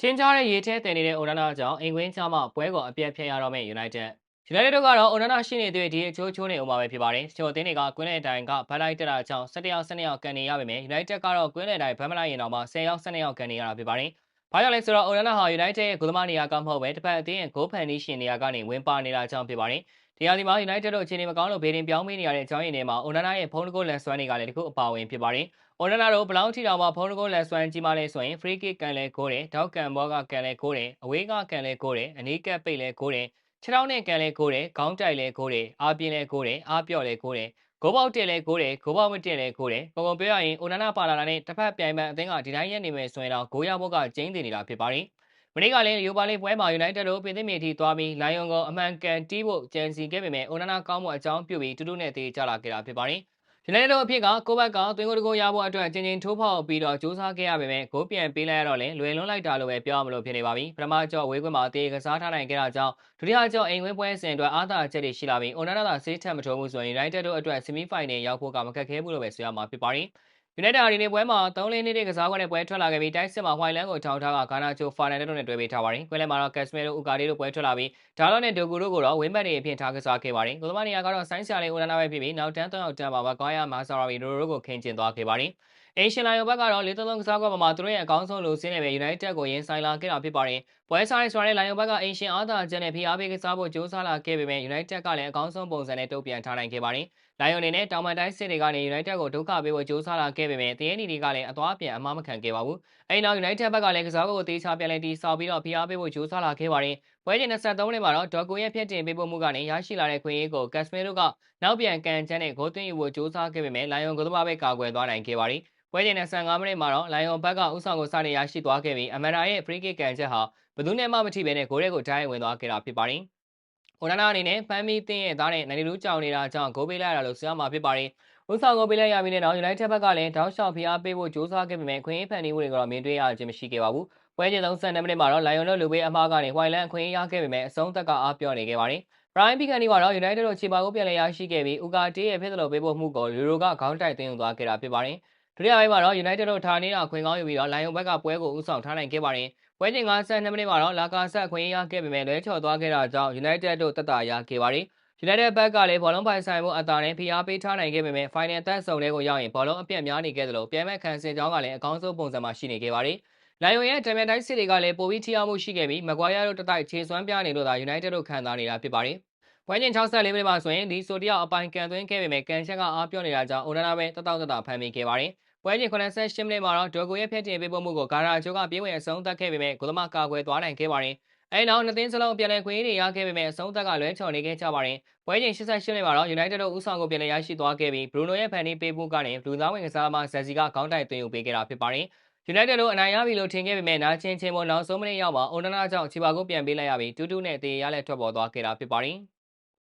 ချင်းကြားတဲ့ရေထဲတင်နေတဲ့ Onana ကြောင့်အိမ်ကွင်းချမှပွဲကိုအပြတ်ဖျက်ရတော့မယ့် United United တို့ကတော့ Onana ရှိနေသေးဒီအချိုးချိုးနေအောင်ပါပဲဖြစ်ပါတယ်။ချိုအသင်းတွေကကွင်းလယ်တိုင်ကဘတ်လိုက်တက်တာကြောင့်17ယောက်12ယောက်ကန်နေရပါမယ် United ကတော့ကွင်းလယ်တိုင်ဘတ်မလိုက်ရင်တော့မှ10ယောက်12ယောက်ကန်နေရတာဖြစ်ပါတယ်။ ဘာကြောင့်လဲဆိုတော့ Onana ဟာ United ရဲ့ဂိုးသမားနေရာကမဟုတ်ပဲတစ်ဖက်အသင်းရဲ့ဂိုးဖန်နီးရှင်နေရာကနေဝင်ပါနေတာကြောင့်ဖြစ်ပါတယ်။ဒီဟာဒီမှာ United တို့အခြေအနေမကောင်းလို့ဘေးတင်ပြောင်းပေးနေရတဲ့အကြောင်းရင်းတွေမှာ Onana ရဲ့ဖုန်းတကိုးလန်စွမ်းတွေကလည်းတခုအပါဝင်ဖြစ်ပါတယ်။ Onana တို့ဘလောင်းထီတောင်မှာဖုန်းတကိုးလန်စွမ်းကြီးမားလဲဆိုရင် free kick ကန်လဲကိုးတယ်၊တောက်ကန်ဘောကကန်လဲကိုးတယ်၊အဝေးကကန်လဲကိုးတယ်၊အနီးကပ်ပိတ်လဲကိုးတယ် ခြေထောက်နဲ့ကန်လဲကိုးတယ်ခေါင်းတိုက်လဲကိုးတယ်အားပြင်းလဲကိုးတယ်အားပြော့လဲကိုးတယ်ဂိုးပေါက်တက်လဲကိုးတယ်ဂိုးပေါက်မတက်လဲကိုးတယ်ပုံပုံပြောရရင်အိုနာနာပါလာတာနဲ့တစ်ဖက်ပြိုင်ပန်အသင်းကဒီတိုင်းရက်နေမယ်ဆိုရင်တော့ဂိုးရဖို့ကကျင်းတည်နေတာဖြစ်ပါတယ်မနေ့ကလည်းယူပါလေးပွဲမှာ United တို့ပြင်သစ်မြေထိသွားပြီးလိုင်ယွန်ကိုအမှန်ကန်တီးဖို့ကြံစီခဲ့ပေမဲ့အိုနာနာကောင်းမှုအကြောင်းပြုပြီးတူတူနဲ့တေးကြလာခဲ့တာဖြစ်ပါတယ် ယူနိုက်တက်တို့အဖြစ်ကကိုဘက်ကသွင်းကိုတကိုရဖို့အတွက်ချင်းချင်းထိုးဖောက်ပြီးတော့စူးစမ်းခဲ့ရပေမဲ့ဂိုးပြန်ပေးလိုက်ရတော့လေလွယ်လွန်းလိုက်တာလို့ပဲပြောရမလို့ဖြစ်နေပါပြီပထမကြော့ဝေးကွင်းမှာတေးကစားထားနိုင်ခဲ့တာကြောင့်ဒုတိယကြော့အိမ်ဝင်းပွဲစဉ်အတွက်အားသာချက်တွေရှိလာပြီးအိုနာနာသာဆေးထက်မထိုးဘူးဆိုရင်ယူနိုက်တက်တို့အတွက်ဆီမီဖိုင်နယ်ရောက်ဖို့ကမကက်ခဲဘူးလို့ပဲဆိုရမှာဖြစ်ပါတယ် ယူနိုက်တက်ဟာဒီနေ့ပွဲမှာ3လနေတဲ့ကစားကွက်နဲ့ပွဲထွက်လာခဲ့ပြီးတိုက်စစ်မှာဟွိုင်လန်ကိုထောင်ထားကဂါနာချိုဖာနန်ဒက်တို့နဲ့တွေ့ပေးထားပါတယ်။ကွင်းလဲမှာတော့ကက်စမီရိုဥကာဒီတို့ပွဲထွက်လာပြီးဒါလော့နဲ့ဒိုကူတို့ကိုတော့ဝင်းဘတ်တွေအဖြစ်ထားကစားခဲ့ပါတယ်။ကိုသမားနေရာကတော့ဆိုင်းဆာလေးဦးနာနာပဲဖြစ်ပြီးနောက်တန်း3ယောက်တန်းမှာကွာယာမာဆာရာဗီတို့တို့ကိုခင်းကျင်သွားခဲ့ပါတယ်။ အင်ရှင်လိုင်ယိုဘက်ကတော့၄၃ကစားကွက်မှာသူတို့ရဲ့အကောင်းဆုံးလူစင်းနဲ့ပဲ United ကိုရင်ဆိုင်လာခဲ့တာဖြစ်ပါတယ်။ပွဲစားရေးဆိုတဲ့လိုင်ယိုဘက်ကအင်ရှင်အားသာချက်နဲ့ဖိအားပေးကစားဖို့ကြိုးစားလာခဲ့ပေမဲ့ United ကလည်းအကောင်းဆုံးပုံစံနဲ့တုံ့ပြန်ထားနိုင်ခဲ့ပါတယ်။လိုင်ယွန်အနေနဲ့တောင်ပန်တိုင်းစစ်တွေကနေ United ကိုဒုက္ခပေးဖို့ကြိုးစားလာခဲ့ပေမဲ့တရင်နီတွေကလည်းအသွားပြန်အမှားမခံခဲ့ပါဘူး။အဲဒီနောက် United ဘက်ကလည်းကစားကိုတေးချပြန်လဲတီးဆောက်ပြီးတော့ဖိအားပေးဖို့ကြိုးစားလာခဲ့ပါတယ်။ပွဲချိန်23နှစ်မှာတော့ဒေါ်ကိုရဲ့ဖြတ်တင်ပေးဖို့မှုကနေရရှိလာတဲ့ခွင့်ရေးကိုကက်စမီရိုကနောက်ပြန်ကန်ချမ်းနဲ့ဂိုးသွင်းယူဖို့ကြိုးစားခဲ့ပေမဲ့လိုင်ယွန်ကသမားပဲကာကွယ်သွားနိုင်ခဲ့ပါတယ်။ပွဲချိန်25မိနစ်မှာတော့လိုင်ယွန်ဘက်ကဥဆောင်ကိုစတင်ရရှိသွားခဲ့ပြီးအမန်နာရဲ့ free kick ကန်ချက်ဟာဘယ်သူနဲ့မှမထိဘဲနဲ့ဂိုးရဲကိုတိုင်းဝင်သွားခဲ့တာဖြစ်ပါတယ်။ဟိုနာနာအနေနဲ့ဖမ်းမီတင်းရဲ့သားနဲ့နိုင်လူကြောင်နေတာကြောင့်ဂိုးပေးလိုက်ရတာလို့ဆိုရမှာဖြစ်ပါတယ်။ဥဆောင်ကိုပေးလိုက်ရပြီးတဲ့နောက် United ဘက်ကလည်းတောက်လျှောက်ဖိအားပေးဖို့ကြိုးစားခဲ့ပေမဲ့ခွင့်ရေးဖန်တီးမှုတွေကတော့မြင်တွေ့ရခြင်းမရှိခဲ့ပါဘူး။ပွဲချိန်32မိနစ်မှာတော့ Lion တို့လူပေးအမှားကနေ Whiteland ခွင့်ရေးရခဲ့ပေမဲ့အဆုံးသက်ကအားပြော့နေခဲ့ပါတယ်။ Brian Pickney ကတော့ United တို့ခြေပါကိုပြန်လည်ရရှိခဲ့ပြီး Ugarte ရဲ့ဖြစ်သလိုပေးဖို့မှုကိုလူရိုကခေါင်းတိုက်သွင်းယူသွားခဲ့တာဖြစ်ပါတယ်။ ဒုတိယပိုင်းမှာတော့ United တို့ထားနေတာခွင့်ကောင်းယူပြီးတော့ Lion ဘက်ကပွဲကိုဥဆောင်ထားနိုင်ခဲ့ပါတယ်။ပွဲချိန်52မိနစ်မှာတော့လာကာဆက်ခွင့်ရခဲ့ပေမဲ့လွဲချော်သွားခဲ့တာကြောင့် United တို့တက်တာရခဲ့ပါတယ်။ United ဘက်ကလည်းဘောလုံးပိုင်ဆိုင်မှုအသာနဲ့ဖိအားပေးထားနိုင်ခဲ့ပေမဲ့ Final သက်ဆုံတဲ့ကိုရောက်ရင်ဘောလုံးအပြတ်များနေခဲ့သလိုပြန်မဲ့ခံစင်ကြောင်းကလည်းအကောင်းဆုံးပုံစံမှာရှိနေခဲ့ပါတယ်။လိုင်ယွန်ရဲ့တမန်တိုင်းစစ်တွေကလည်းပိုပြီးထိအောင်မှုရှိခဲ့ပြီးမကွာယာတို့တတိုက်ခြေစွမ်းပြနေလို့သာ United တို့ခံစားနေတာဖြစ်ပါတယ်။ ပွဲချင်း64မိနစ်မှာဆိုရင်ဒီဆိုတယောက်အပိုင်ကန်သွင်းခဲ့ပေမဲ့ကန်ချက်ကအားပြောနေတာကြောင့်အိုနာနာပဲတတောက်တတာဖမ်းမိခဲ့ပါတယ်။ပွဲချင်း88မိနစ်မှာတော့ဒိုကိုရဲ့ဖျက်တင်ပေးဖို့မှုကိုဂါရာချိုကပြေးဝင်အဆုံးသတ်ခဲ့ပေမဲ့ဂိုသမာကာကွယ်သွားနိုင်ခဲ့ပါတယ်။အဲနောက်နှစ်သင်းစလုံးပြန်လည်ခွင့်ရေးတွေရခဲ့ပေမဲ့အဆုံးသက်ကလွဲချော်နေခဲ့ကြပါတယ်။ပွဲချိန်88မိနစ်မှာတော့ United တို့ဥဆောင်ကိုပြန်လည်ရရှိသွားခဲ့ပြီး Bruno ရဲ့ဖန်တီးပေးမှုကနေလူသားဝင်ကစားမဇက်စီကခေါင်းတိုက်သွင်းယူပေးခဲ့တာဖြစ်ပါတယ်။ United တို့အနိုင်ရပြီလို့ထင်ခဲ့ပေမဲ့နာချင်းချင်းမနောက်ဆုံးမိနစ်ရောက်မှာအွန်နနာကြောင့်ချီပါကိုပြန်ပေးလိုက်ရပြီးတူးတူးနဲ့တေးရလက်ထွက်ပေါ်သွားခဲ့တာဖြစ်ပါတယ်။